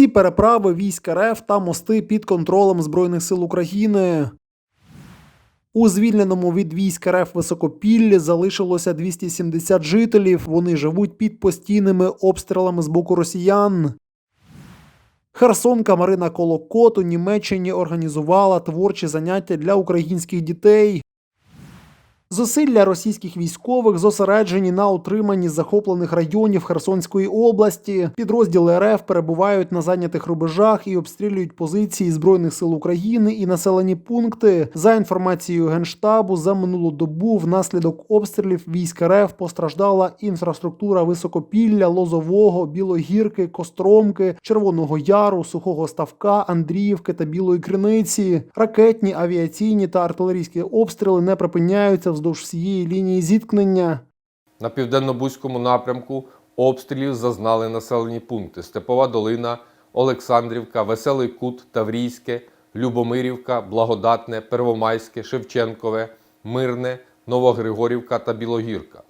Всі переправи військ РФ та мости під контролем Збройних сил України. У звільненому від військ РФ Високопіллі залишилося 270 жителів. Вони живуть під постійними обстрілами з боку росіян. Херсонка Марина Колокот у Німеччині організувала творчі заняття для українських дітей. Зусилля російських військових зосереджені на утриманні захоплених районів Херсонської області. Підрозділи РФ перебувають на зайнятих рубежах і обстрілюють позиції збройних сил України і населені пункти. За інформацією генштабу, за минулу добу внаслідок обстрілів військ РФ постраждала інфраструктура Високопілля, Лозового, Білогірки, Костромки, Червоного Яру, Сухого Ставка, Андріївки та Білої Криниці. Ракетні, авіаційні та артилерійські обстріли не припиняються вздовж всієї лінії зіткнення. На південно-бузькому напрямку обстрілів зазнали населені пункти Степова Долина, Олександрівка, Веселий Кут, Таврійське, Любомирівка, Благодатне, Первомайське, Шевченкове, Мирне, Новогригорівка та Білогірка.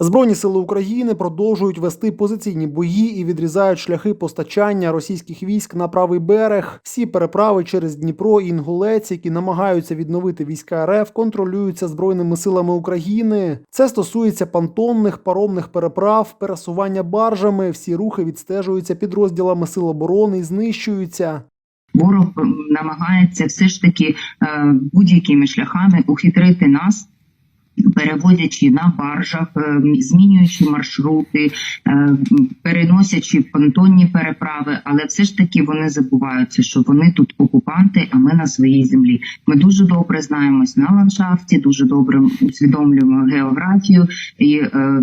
Збройні сили України продовжують вести позиційні бої і відрізають шляхи постачання російських військ на правий берег. Всі переправи через Дніпро і Інгулець, які намагаються відновити війська РФ, контролюються збройними силами України. Це стосується понтонних паромних переправ, пересування баржами. Всі рухи відстежуються підрозділами сил оборони і знищуються. Ворог намагається все ж таки е, будь-якими шляхами ухитрити нас. Перевозячи на баржах, е, змінюючи маршрути, е, переносячи понтонні переправи, але все ж таки вони забуваються, що вони тут окупанти, а ми на своїй землі. Ми дуже добре знаємось на ландшафті, дуже добре усвідомлюємо географію і е,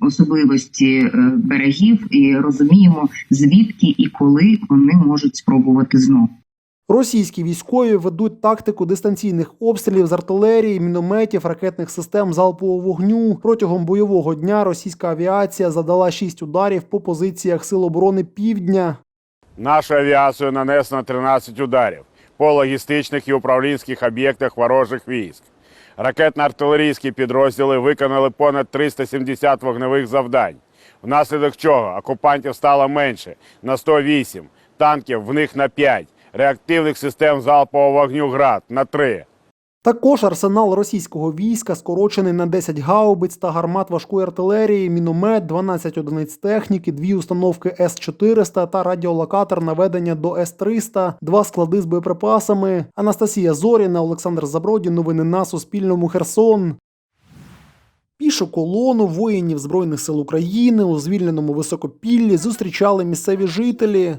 особливості берегів, і розуміємо звідки і коли вони можуть спробувати знов. Російські військові ведуть тактику дистанційних обстрілів з артилерії, мінометів, ракетних систем залпового вогню. Протягом бойового дня російська авіація задала шість ударів по позиціях Сил оборони Півдня. Нашою авіацією нанесено 13 ударів по логістичних і управлінських об'єктах ворожих військ. Ракетно-артилерійські підрозділи виконали понад 370 вогневих завдань, внаслідок чого окупантів стало менше на 108, танків в них на 5, реактивних систем залпового вогню ГРАД на 3. Також арсенал російського війська скорочений на 10 гаубиць та гармат важкої артилерії, міномет, 12 одиниць техніки, дві установки С-400 та радіолокатор наведення до С-300, два склади з боєприпасами. Анастасія Зоріна, Олександр Заброді. Новини на Суспільному. Херсон. Пішу колону воїнів Збройних сил України у звільненому Високопіллі зустрічали місцеві жителі.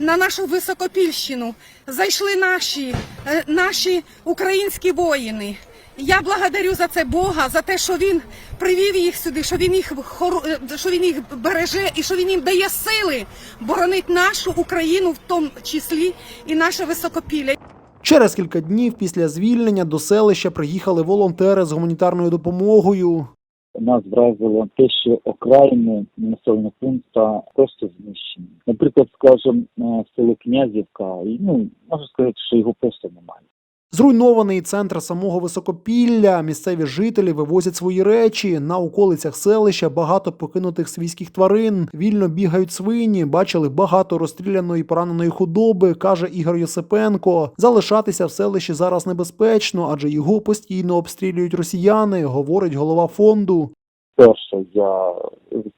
На нашу високопільщину зайшли наші, е, наші українські воїни. Я благодарю за це Бога, за те, що він привів їх сюди, що він їх е, що він їх береже і що він їм дає сили боронить нашу Україну, в тому числі і наше високопілля. Через кілька днів після звільнення до селища приїхали волонтери з гуманітарною допомогою. Нас вразило те, що окраїни населеного пункту просто знищені. Наприклад, скажем, е, село Князівка, і, ну можна сказати, що його просто немає. Зруйнований центр самого Високопілля. Місцеві жителі вивозять свої речі. На околицях селища багато покинутих свійських тварин. Вільно бігають свині. Бачили багато розстріляної пораненої худоби, каже Ігор Йосипенко. Залишатися в селищі зараз небезпечно, адже його постійно обстрілюють росіяни, говорить голова фонду. Перше, я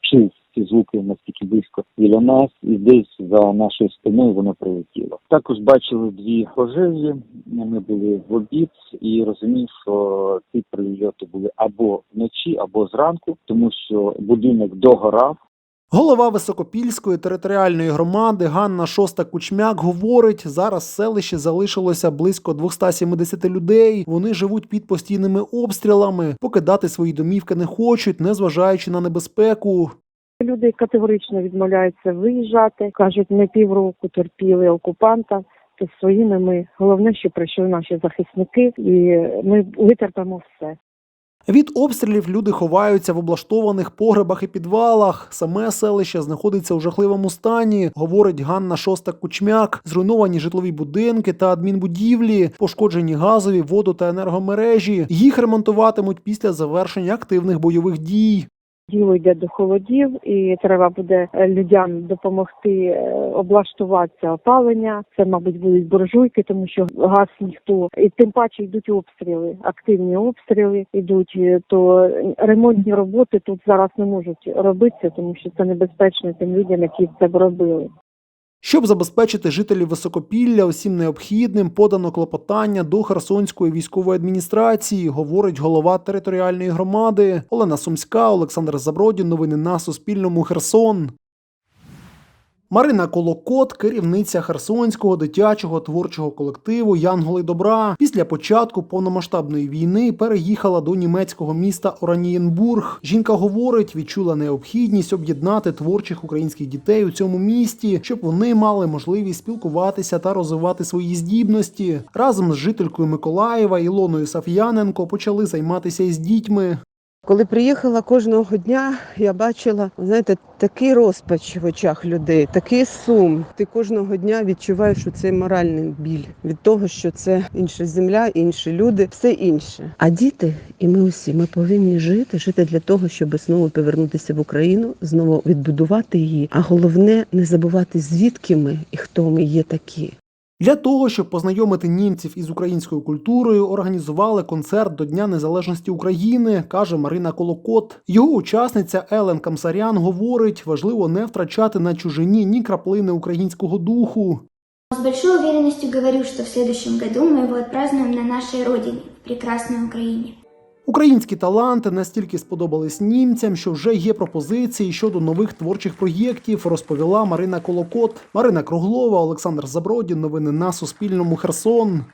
чув ці звуки настільки близько біля нас, і десь за нашою спиною воно прилетіло. Також бачили дві пожежі. Ми були в обід і розумів, що ці прильоти були або вночі, або зранку, тому що будинок догорав. Голова Високопільської територіальної громади Ганна Шоста Кучмяк говорить, зараз в селищі залишилося близько 270 людей. Вони живуть під постійними обстрілами, покидати свої домівки не хочуть, незважаючи на небезпеку. Люди категорично відмовляються виїжджати. кажуть, ми півроку терпіли окупанта. То своїми ми головне, що прийшли наші захисники, і ми витерпимо все. Від обстрілів люди ховаються в облаштованих погребах і підвалах. Саме селище знаходиться у жахливому стані, говорить Ганна Шоста Кучмяк. Зруйновані житлові будинки та адмінбудівлі, пошкоджені газові, воду та енергомережі. Їх ремонтуватимуть після завершення активних бойових дій. Діло йде до холодів, і треба буде е, людям допомогти е, облаштуватися опалення. Це, мабуть, будуть буржуйки, тому що газ ніхто і тим паче йдуть обстріли, активні обстріли йдуть. е, То ремонтні роботи тут зараз не можуть робитися, тому що це небезпечно тим людям, які це б робили. Щоб забезпечити жителів Високопілля усім необхідним, подано клопотання до Херсонської військової адміністрації, говорить голова територіальної громади Олена Сумська, Олександр Забродін. Новини на Суспільному. Херсон. Марина Колокот, керівниця Херсонського дитячого творчого колективу Янголи Добра, після початку повномасштабної війни переїхала до німецького міста Оранієнбург. Жінка говорить, відчула необхідність об'єднати творчих українських дітей у цьому місті, щоб вони мали можливість спілкуватися та розвивати свої здібності. Разом з жителькою Миколаєва Ілоною Саф'яненко почали займатися із дітьми. Коли приїхала кожного дня, я бачила, знаєте, такий розпач в очах людей, такий сум. Ти кожного дня відчуваєш що цей моральний біль від того, що це інша земля, інші люди, все інше. А діти, і ми усі, ми повинні жити, жити для того, щоб знову повернутися в Україну, знову відбудувати її. А головне не забувати звідки ми і хто ми є такі. Для того, щоб познайомити німців із українською культурою, організували концерт до Дня Незалежності України, каже Марина Колокот. Його учасниця Елен Камсарян говорить, важливо не втрачати на чужині ні краплини українського духу. С большой уверенностью говорю, что в следующем году мы его отпразднуем на нашей родине, в прекрасной Украине. Українські таланти настільки сподобались німцям, що вже є пропозиції щодо нових творчих проєктів, розповіла Марина Колокот. Марина Круглова, Олександр Забродін. Новини на Суспільному. Херсон.